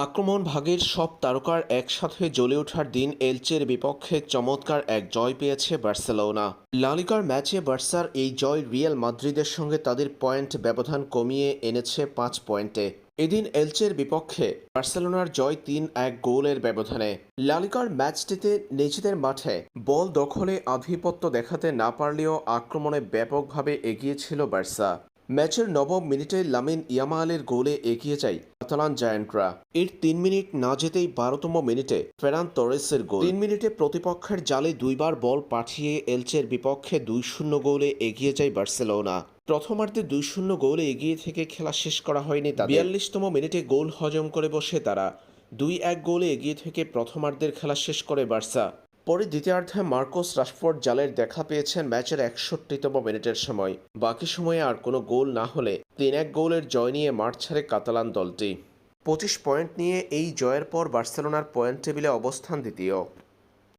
আক্রমণ ভাগের সব তারকার একসাথে জ্বলে ওঠার দিন এলচের বিপক্ষে চমৎকার এক জয় পেয়েছে বার্সেলোনা। লালিকার ম্যাচে বার্সার এই জয় রিয়াল মাদ্রিদের সঙ্গে তাদের পয়েন্ট ব্যবধান কমিয়ে এনেছে পাঁচ পয়েন্টে। এদিন এলচের বিপক্ষে বার্সেলোনার জয় তিন এক গোলের ব্যবধানে। লালিকার ম্যাচটিতে নিজেদের মাঠে বল দখলে আধিপত্য দেখাতে না পারলেও আক্রমণে ব্যাপকভাবে এগিয়েছিল বার্সা। ম্যাচের নবম মিনিটে লামিন ইয়ামালের গোলে এগিয়ে যায় কাতালান জায়ান্টরা। এর তিন মিনিট না যেতেই বারোতম মিনিটে ফেরান তোরেসের গোল। তিন মিনিটে প্রতিপক্ষের জালে দুইবার বল পাঠিয়ে এলচের বিপক্ষে দুই শূন্য গোলে এগিয়ে যায় বার্সেলোনা। প্রথমার্ধে দুই শূন্য গোলে এগিয়ে থেকে খেলা শেষ করা হয়নি তাদের। বিয়াল্লিশতম মিনিটে গোল হজম করে বসে তারা। দুই এক গোলে এগিয়ে থেকে প্রথমার্ধের খেলা শেষ করে বার্সা। পরে দ্বিতীয়ার্ধে মার্কোস রাশফোর্ড জালের দেখা পেয়েছেন ম্যাচের একষট্টিতম মিনিটের সময়। বাকি সময়ে আর কোনো গোল না হলে তিন এক গোলের জয় নিয়ে মাঠ ছাড়ে কাতালান দলটি। পঁচিশ পয়েন্ট নিয়ে এই জয়ের পর বার্সেলোনার পয়েন্ট টেবিলে অবস্থান দ্বিতীয়।